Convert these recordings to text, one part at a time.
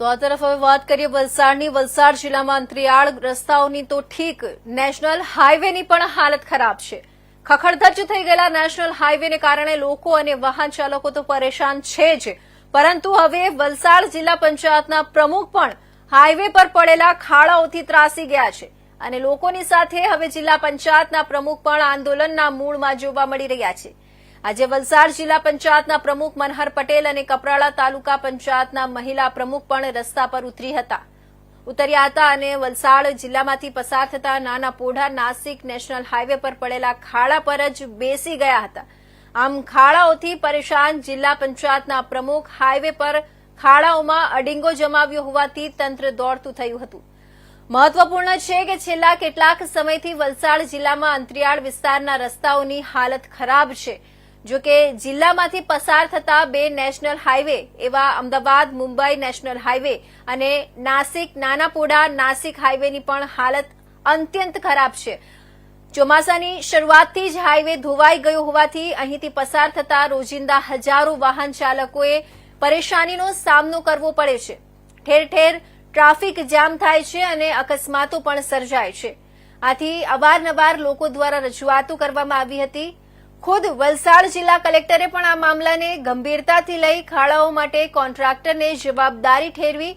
તો આ તરફ હવે વાત કરીએ વલસાડની. વલસાડ જિલ્લામાં અંતરિયાળ રસ્તાઓની તો ઠીક, નેશનલ હાઈવેની પણ હાલત ખરાબ છે. ખખડધજ થઈ ગયેલા નેશનલ હાઈવેને કારણે લોકો અને વાહન ચાલકો તો પરેશાન છે જ. પરંતુ હવે વલસાડ જિલ્લા પંચાયતના પ્રમુખ પણ હાઈવે પર પડેલા ખાડાઓથી ત્રાસી ગયા છે અને લોકોની સાથે હવે જિલ્લા પંચાયતના પ્રમુખ પણ આંદોલનના મૂળમાં જોવા મળી રહ્યા છે. આજે વલસાડ જિલ્લા પંચાયતના પ્રમુખ મનહર પટેલ અને કપરાડા તાલુકા પંચાયતના મહિલા પ્રમુખ પણ રસ્તા પર ઉતરી હતા. ઉતર્યા હતા અને વલસાડ જિલ્લામાંથી પસાર થતા નાના પોઢા નાસિક નેશનલ હાઈવે પર પડેલા ખાડા પર જ બેસી ગયા હતા. આમ ખાડાઓથી પરેશાન જિલ્લા પંચાયતના પ્રમુખ હાઈવે પર ખાડાઓમાં અડીંગો જમાવ્યો હોવાથી તંત્ર દોડતું થયું હતું. મહત્વપૂર્ણ છે કે છેલ્લા કેટલાક સમયથી વલસાડ જિલ્લામાં અંતરિયાળ વિસ્તારના રસ્તાઓની હાલત ખરાબ છે. જો કે જિલ્લામાંથી પસાર થતા બે નેશનલ હાઈવે, એવા અમદાવાદ મુંબઈ નેશનલ હાઈવે અને નાસિક નાનાપોડા નાસિક હાઈવેની પણ હાલત અત્યંત ખરાબ છે. ચોમાસાની શરૂઆતથી જ હાઈવે ધોવાઈ ગયો હોવાથી અહીંથી પસાર થતા રોજિંદા હજારો વાહન ચાલકોએ પરેશાનીનો સામનો કરવો પડે છે. ઠેર ઠેર ટ્રાફિક જામ થાય છે અને અકસ્માતો પણ સર્જાય છે. આથી અવારનવાર લોકો દ્વારા રજૂઆતો કરવામાં આવી હતી ખુદ વલસાડ જિલ્લા કલેક્ટરે પણ આ મામલાને ગંભીરતાથી લઈ ખાડાઓ માટે કોન્ટ્રાક્ટરને જવાબદારી ઠેરવી,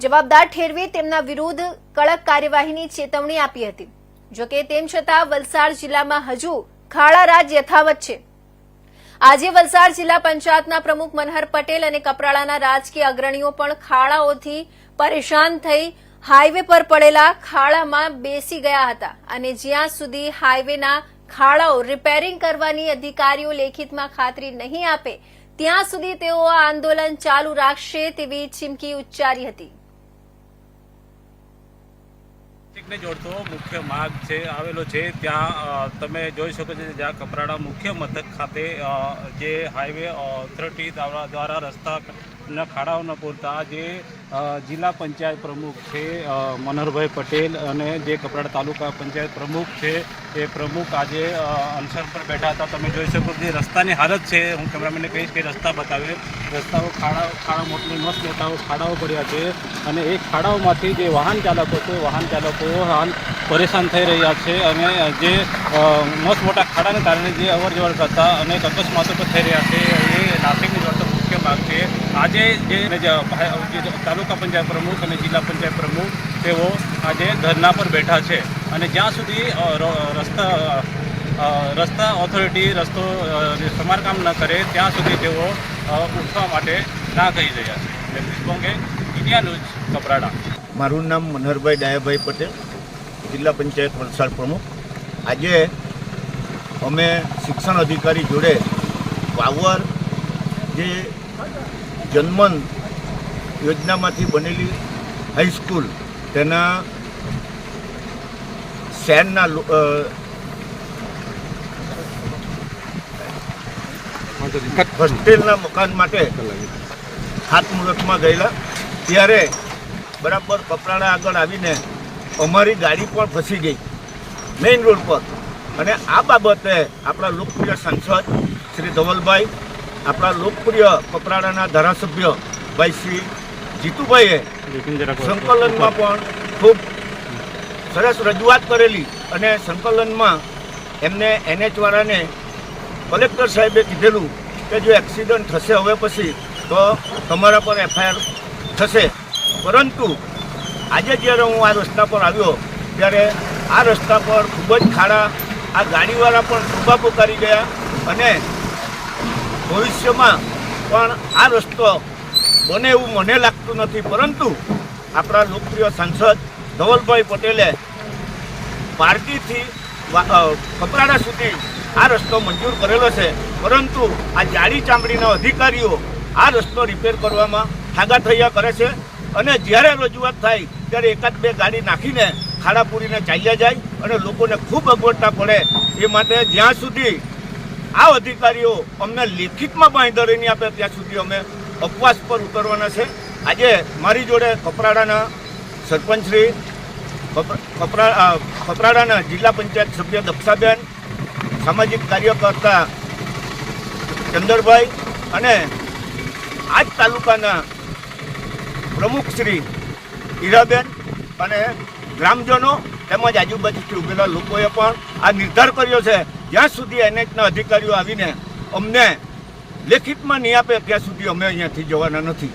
જવાબદાર ઠેરવી તેમના વિરુદ્ધ કડક કાર્યવાહીની ચેતવણી આપી હતી. જોકે તેમ છતાં વલસાડ જિલ્લામાં હજુ ખાડા રાજ યથાવત છે. આજે વલસાડ જિલ્લા પંચાયતના પ્રમુખ મનહર પટેલ અને કપરાડાના રાજકીય અગ્રણીઓ પણ ખાડાઓથી પરેશાન થઈ હાઈવે પર પડેલા ખાડામાં બેસી ગયા હતા અને જ્યાં સુધી હાઈવેના ખાડાઓ રિપેરિંગ કરવાની અધિકારીઓ લેખિતમાં ખાતરી નહીં આપે. ત્યાં સુધી તેઓ આ આંદોલન ચાલુ રાખશે તેવી ચીમકી ઉચ્ચારી હતી. ને જોડતો મુખ્ય માર્ગ છે આવેલો છે, ત્યાં તમે જોઈ શકો છો જ્યાં કપરાડા મુખ્ય મથક ખાતે જે હાઈવે ઓથોરિટી દ્વારા દ્વારા રસ્તા ના ખાડાઓ ન પૂરતા જે જિલ્લા પંચાયત પ્રમુખ છે મનોહરભાઈ પટેલ અને જે કપરાડા તાલુકા પંચાયત પ્રમુખ છે, એ પ્રમુખ આજે અનશન પર બેઠા હતા. તમે જોઈ શકો જે રસ્તાની હાલત છે, હું કેમેરામેનને કહીશ કે રસ્તા બતાવે. રસ્તાઓ ખાડા ખાડા મોટી મસ્ત મોટા ખાડાઓ પડ્યા છે અને એ ખાડાઓમાંથી જે વાહન ચાલકો છે, વાહન ચાલકો હાલ પરેશાન થઈ રહ્યા છે અને જે મસ્ત મોટા ખાડાને કારણે જે અવર જવર કરતા અનેક અકસ્માતો પણ થઈ રહ્યા છે. એ નાસિકની જોડતો મુખ્ય ભાગ છે. આજે જે તાલુકા પંચાયત પ્રમુખ અને જિલ્લા પંચાયત પ્રમુખ તેઓ આજે ધરના પર બેઠા છે અને જ્યાં સુધી રસ્તા રસ્તા ઓથોરિટી રસ્તો સમારકામ ન કરે, ત્યાં સુધી તેઓ ઉઠવા માટે ના કહી રહ્યા છે. કોંગે ઇન્ડિયા કપરાડા. મારું નામ મનહરભાઈ ડાયાભાઈ પટેલ, જિલ્લા પંચાયત વલસાડ પ્રમુખ. આજે અમે શિક્ષણ અધિકારી જોડે પાવર જે જન્મન યોજનામાંથી બનેલી હાઈસ્કૂલ તેના શહેરના હોસ્ટેલના મકાન માટે ખાતમુહૂર્તમાં ગયેલા. ત્યારે બરાબર કપરાડા આગળ આવીને અમારી ગાડી પણ ફસી ગઈ મેઇન રોડ પર. અને આ બાબતે આપણા લોકપ્રિય સાંસદ શ્રી ધવલભાઈ આપણા લોકપ્રિય કપરાડાના ધારાસભ્ય ભાઈ શ્રી જીતુભાઈએ સંકલનમાં પણ ખૂબ સરસ રજૂઆત કરેલી અને સંકલનમાં એમને એનએચવાળાને કલેક્ટર સાહેબે કીધેલું કે જો એક્સિડન્ટ થશે હવે પછી તો તમારા પર એફઆઈઆર થશે. પરંતુ આજે જ્યારે હું આ રસ્તા પર આવ્યો ત્યારે આ રસ્તા પર ખૂબ જ ખાડા આ ગાડીવાળા પણ ડૂબા પોકારી ગયા અને ભવિષ્યમાં પણ આ રસ્તો બને એવું મને લાગતું નથી. પરંતુ આપણા લોકપ્રિય સાંસદ ધવલભાઈ પટેલે પાર્ટીથી વા- કપરાડા સુધી આ રસ્તો મંજૂર કરેલો છે. પરંતુ આ જાડી ચામડીના અધિકારીઓ આ રસ્તો રિપેર કરવામાં ઠાગા થયા કરે છે અને જ્યારે રજૂઆત થાય ત્યારે એકાદ બે ગાડી નાખીને ખાડા પૂરીને ચાલ્યા જાય અને લોકોને ખૂબ અગવડતા પડે એ માટે જ્યાં સુધી આ અધિકારીઓ અમને લેખિતમાં બાંયધરી નહીં આપે ત્યાં સુધી અમે ઉપવાસ પર ઉતરવાના છે. આજે મારી જોડે કપરાડાના સરપંચશ્રી કપરા- કપરા કપરાડાના જિલ્લા પંચાયત સભ્ય દક્ષાબેન, સામાજિક કાર્યકર્તા ચંદરભાઈ અને આ જ તાલુકાના પ્રમુખ શ્રી હીરાબેન અને ગ્રામજનો તેમજ આજુબાજુથી ઉભેલા લોકોએ પણ આ નિર્ધાર કર્યો છે જ્યાં સુધી એનએચના અધિકારીઓ આવીને અમને લેખિતમાં નહીં આપે, ત્યાં સુધી અમે અહીંયાથી જવાના નથી.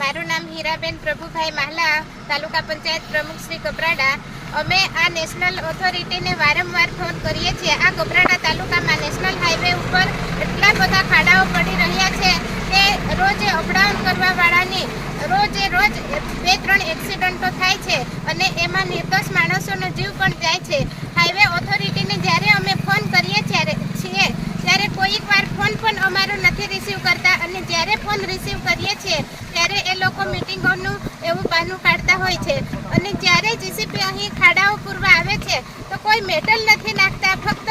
મારું નામ હીરાબેન પ્રભુભાઈ માહલા, તાલુકા પંચાયત પ્રમુખ શ્રી કપરાડા અમે આ નેશનલ ઓથોરિટીને વારંવાર ફોન કરીએ છીએ. આ કપરાડા તાલુકામાં નેશનલ હાઈવે ઉપર એટલા બધા ખાડાઓ પડી રહ્યા છે કે રોજે અપડાઉન કરવાવાળાની રોજે રોજ બે ત્રણ એક્સિડન્ટો થાય છે અને એમાં નિર્દોષ માણસોનો જીવ પણ જાય છે. હાઈવે ઓથોરિટીને જ્યારે કરીએ ત્યારે છીએ, ત્યારે કોઈક વાર ફોન પણ અમારો નથી રિસીવ કરતા અને જ્યારે ફોન રિસીવ કરીએ છીએ, ત્યારે એ લોકો મિટિંગોનું એવું બહાનું કાઢતા હોય છે. અને જ્યારે જીસીપી અહીં ખાડાઓ પૂરવા આવે છે, તો કોઈ મેટલ નથી નાખતા, ફક્ત